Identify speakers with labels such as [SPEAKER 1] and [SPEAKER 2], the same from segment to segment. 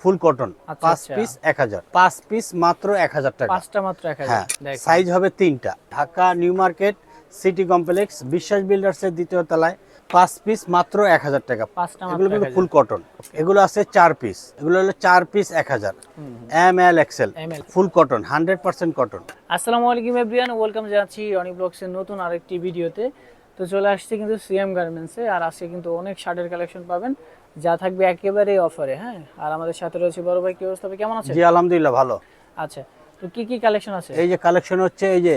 [SPEAKER 1] ফুল cotton
[SPEAKER 2] আচ্ছা,
[SPEAKER 1] পাঁচ
[SPEAKER 2] আচ্ছা।
[SPEAKER 1] পিস এক হাজার। পাঁচ পিস মাত্র এক হাজার টাকা।
[SPEAKER 2] পাঁচটা মাত্র এক হাজার।
[SPEAKER 1] হ্যাঁ সাইজ হবে তিনটা। Dhaka new market city complex Biswas builders এর দ্বিতীয় তলায় পাঁচ পিস মাত্র এক হাজার টাকা। এগুলো কিন্তু ফুল কটন। এগুলো আছে চার পিস। এগুলো হলো চার পিস এক হাজার। M L XL full cotton hundred percent cotton.
[SPEAKER 2] আসসালামু আলাইকুম এভরিওয়ান ওয়েলকাম জানাচ্ছি রনি ব্লগসের নতুন আরেকটি ভিডিওতে। তো চলে আসছে কিন্তু সিএম গার্মেন্টসে আর আজকে কিন্তু অনেক শার্টের কালেকশন পাবেন। যা থাকবে একেবারে অফারে হ্যাঁ? আর আমাদের সাথে রয়েছে বড় ভাই কি অবস্থা কেমন আছে
[SPEAKER 1] জি আলহামদুলিল্লাহ ভালো।
[SPEAKER 2] আচ্ছা তো কি কি কালেকশন আছে?
[SPEAKER 1] এই যে কালেকশন হচ্ছে এই যে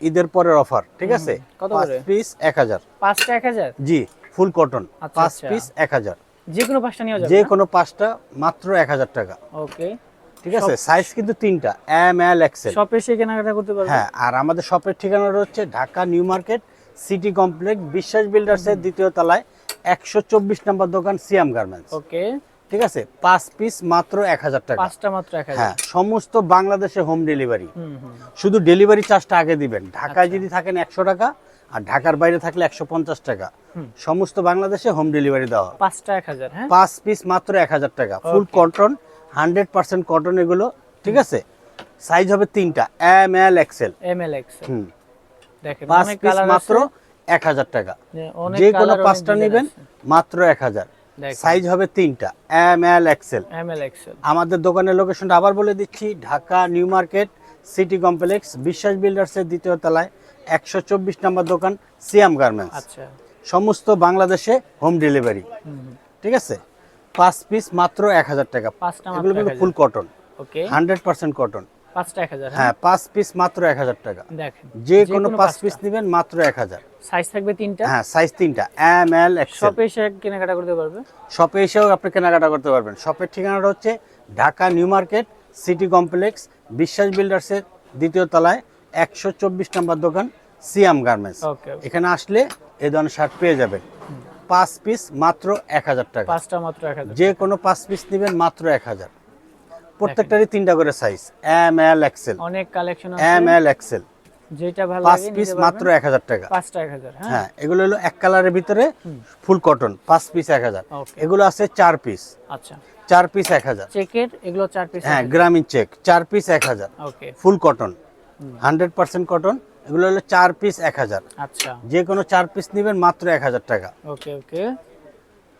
[SPEAKER 1] ঈদের পরের অফার ঠিক আছে?
[SPEAKER 2] কত
[SPEAKER 1] পাঁচ
[SPEAKER 2] করে?
[SPEAKER 1] পিস এক হাজার।
[SPEAKER 2] পাঁচটা এক হাজার?
[SPEAKER 1] জি ফুল কটন
[SPEAKER 2] আচ্ছা,
[SPEAKER 1] পাঁচ
[SPEAKER 2] আচ্ছা।
[SPEAKER 1] পিস এক হাজার।
[SPEAKER 2] যে কোনো পাঁচটা নিয়ে যাবে
[SPEAKER 1] যে কোনো পাঁচটা মাত্র এক হাজার টাকা।
[SPEAKER 2] ওকে
[SPEAKER 1] ঠিক আছে? সাইজ কিন্তু তিনটা এম এল এক্সেল
[SPEAKER 2] শপ এসে কেনাকাটা করতে পারবে?
[SPEAKER 1] হ্যাঁ আর আমাদের শপের ঠিকানাটা হচ্ছে Dhaka new market city complex Biswas builders এর দ্বিতীয় তলায়। একশো চব্বিশ নম্বর দোকান সিয়াম গার্মেন্টস।
[SPEAKER 2] ওকে।
[SPEAKER 1] ঠিক আছে? পাঁচ পিস মাত্র এক হাজার টাকা।
[SPEAKER 2] পাঁচটা মাত্র এক হাজার।
[SPEAKER 1] হ্যাঁ সমস্ত বাংলাদেশে হোম ডেলিভারি। শুধু ডেলিভারি চার্জটা আগে দিবেন।
[SPEAKER 2] আচ্ছা।
[SPEAKER 1] ঢাকায় যদি থাকেন একশো টাকা আর ঢাকার বাইরে থাকলে একশো পঞ্চাশ টাকা। সমস্ত বাংলাদেশে হোম ডেলিভারি দেওয়া।
[SPEAKER 2] পাঁচটা এক হাজার হ্যাঁ?
[SPEAKER 1] পাঁচ পিস মাত্র এক হাজার টাকা। Full cotton hundred percent cotton এগুলো। ঠিক আছে? সাইজ হবে তিনটা। M L XL.
[SPEAKER 2] M L X
[SPEAKER 1] hmm.
[SPEAKER 2] দেখেন
[SPEAKER 1] পাঁচ পিস মাত্র এক হাজার টাকা। যে কোনো পাঁচটা নেবেন মাত্র এক হাজার। সাইজ হবে তিনটা M L XL
[SPEAKER 2] M L XL
[SPEAKER 1] আমাদের দোকানের লোকেশনটা আবার বলে দিচ্ছি Dhaka new market city complex Biswas বিল্ডার্সের দ্বিতীয় তলায় একশো চব্বিশ নম্বর দোকান সিয়াম গার্মেন্টস
[SPEAKER 2] আচ্ছা।
[SPEAKER 1] সমস্ত বাংলাদেশে হোম ডেলিভারি ঠিক আছে? পাঁচ পিস মাত্র এক হাজার টাকা। এগুলো কিন্তু full cotton hundred percent cotton
[SPEAKER 2] পাঁচটা এক হাজার
[SPEAKER 1] হ্যাঁ পাঁচ পিস মাত্র এক হাজার টাকা।
[SPEAKER 2] দেখেন
[SPEAKER 1] যে কোনো পাঁচ পিস নেবেন মাত্র এক হাজার।
[SPEAKER 2] সাইজ থাকবে তিনটা?
[SPEAKER 1] হ্যাঁ সাইজ তিনটা। এম এল এক্সেল
[SPEAKER 2] শপে এসে কেনাকাটা করতে পারবে?
[SPEAKER 1] শপে এসেও আপনি কেনাকাটা করতে পারবেন। শপের ঠিকানাটা হচ্ছে Dhaka new market city complex Biswas বিল্ডার্সের দ্বিতীয় তলায় একশো চব্বিশ নম্বর দোকান সিয়াম গার্মেন্টস। এখানে আসলে এ ধরনের শার্ট পেয়ে যাবেন। পাঁচ পিস মাত্র এক হাজার টাকা।
[SPEAKER 2] পাঁচটা মাত্র এক হাজার
[SPEAKER 1] যে কোনো পাঁচ পিস নেবেন মাত্র এক হাজার। প্রত্যেকটারই তিনটা করে সাইজ এম এল এক্সেল
[SPEAKER 2] অনেক কালেকশন আছে।
[SPEAKER 1] এম এল এক্সেল
[SPEAKER 2] যেটা ভালো
[SPEAKER 1] পাঁচ
[SPEAKER 2] লাগে
[SPEAKER 1] পিস মাত্র
[SPEAKER 2] পারবেন।
[SPEAKER 1] এক হাজার টাকা।
[SPEAKER 2] পাঁচটা এক হাজার হ্যাঁ।
[SPEAKER 1] এগুলো হলো এক কালারের ভিতরে ফুল কটন পাঁচ পিস এক হাজার।
[SPEAKER 2] Okay.
[SPEAKER 1] এগুলো আছে চার পিস
[SPEAKER 2] আচ্ছা।
[SPEAKER 1] চার পিস এক হাজার।
[SPEAKER 2] চেকের এগুলো চার পিস
[SPEAKER 1] হ্যাঁ গ্রামীণ চেক চার পিস এক হাজার।
[SPEAKER 2] Okay
[SPEAKER 1] full cotton hundred percent cotton এগুলো হলো চার পিস এক হাজার।
[SPEAKER 2] আচ্ছা।
[SPEAKER 1] যে কোনো চার পিস নেবেন মাত্র এক হাজার টাকা।
[SPEAKER 2] ওকে ওকে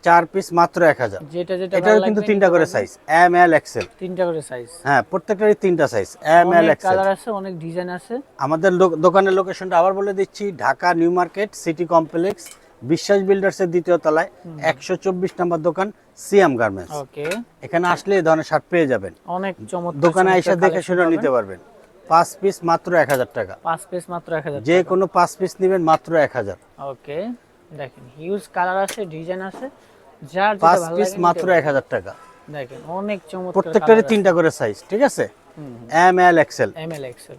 [SPEAKER 1] চার পিস মাত্র এক হাজার।
[SPEAKER 2] যেটা যেটা
[SPEAKER 1] এটারও কিন্তু তিনটা করে সাইজ এম এল এক্সেল
[SPEAKER 2] তিনটা করে সাইজ
[SPEAKER 1] হ্যাঁ প্রত্যেকটারই তিনটা size M L XL
[SPEAKER 2] colour আছে অনেক ডিজাইন আছে।
[SPEAKER 1] আমাদের দোকানের লোকেশনটা আবার বলে দিচ্ছি Dhaka new market city complex Biswas বিল্ডার্সের দ্বিতীয় তলায় একশো চব্বিশ নম্বর দোকান সিয়াম গার্মেন্টস
[SPEAKER 2] ওকে।
[SPEAKER 1] এখানে আসলে এই ধরনের শার্ট পেয়ে যাবেন।
[SPEAKER 2] অনেক চমৎকার
[SPEAKER 1] দোকানে এসে দেখে শুনে নিতে পারবেন। পাঁচ পিস মাত্র এক হাজার টাকা।
[SPEAKER 2] পাঁচ পিস মাত্র এক হাজার
[SPEAKER 1] যে কোনো পাঁচ পিস নেবেন মাত্র এক হাজার।
[SPEAKER 2] ওকে। দেখেন হিউজ কালার আছে ডিজাইন আছে।
[SPEAKER 1] পাঁচ পিস মাত্র এক হাজার টাকা।
[SPEAKER 2] দেখেন অনেক চমৎকার
[SPEAKER 1] প্রত্যেকটারই তিনটা করে সাইজ ঠিক আছে? M L XL
[SPEAKER 2] M L XL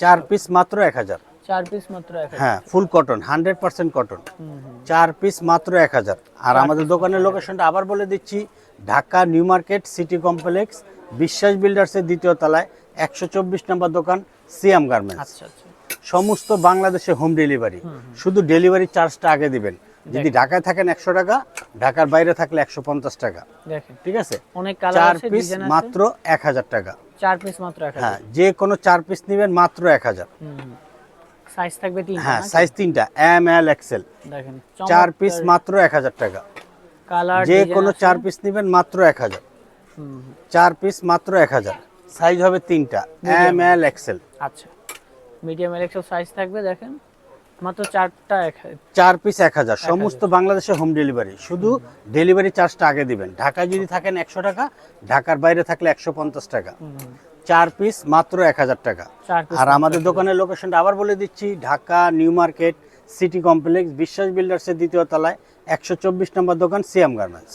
[SPEAKER 1] চার পিস মাত্র এক হাজার।
[SPEAKER 2] চার পিস মাত্র
[SPEAKER 1] হ্যাঁ full cotton hundred percent cotton
[SPEAKER 2] হুম, হুম।
[SPEAKER 1] চার পিস মাত্র এক হাজার। আর আমাদের দোকানের লোকেশনটা আবার বলে দিচ্ছি Dhaka new market city complex Biswas বিল্ডার্সের দ্বিতীয় তলায় একশো চব্বিশ নম্বর দোকান সিয়াম গার্মেন্টস
[SPEAKER 2] আচ্ছা আচ্ছা।
[SPEAKER 1] সমস্ত বাংলাদেশে হোম ডেলিভারি শুধু ডেলিভারি চার্জটা আগে দিবেন। যদি ঢাকায় থাকেন একশো টাকা ঢাকার বাইরে থাকলে একশো পঞ্চাশ টাকা। ঠিক আছে?
[SPEAKER 2] অনেক
[SPEAKER 1] চার পিস মাত্র এক হাজার টাকা।
[SPEAKER 2] চার পিস মাত্র
[SPEAKER 1] হ্যাঁ যে কোনো চার পিস নেবেন মাত্র এক হাজার।
[SPEAKER 2] সাইজ থাকবে তিন
[SPEAKER 1] হ্যাঁ সাইজ তিনটা এম এল এক্সেল
[SPEAKER 2] দেখেন
[SPEAKER 1] চার পিস মাত্র এক হাজার টাকা।
[SPEAKER 2] কালার
[SPEAKER 1] যে কোনো চার পিস নেবেন মাত্র এক হাজার। চার পিস মাত্র এক হাজার। সাইজ হবে তিনটা এম এল এক্সেল
[SPEAKER 2] আচ্ছা। মিডিয়াম এলেক্সেল সাইজ থাকবে দেখেন। মাত্র চারটা
[SPEAKER 1] চার পিস এক হাজার। সমস্ত বাংলাদেশে হোম ডেলিভারি শুধু ডেলিভারি চার্জটা আগে দিবেন। ঢাকায় যদি থাকেন একশো টাকা ঢাকার বাইরে থাকলে একশো পঞ্চাশ টাকা। চার পিস মাত্র এক হাজার টাকা। আর আমাদের দোকানের লোকেশনটা আবার বলে দিচ্ছি Dhaka new market city complex Biswas বিল্ডার্সের দ্বিতীয় তলায় একশো চব্বিশ নম্বর দোকান সিয়াম গার্মেন্টস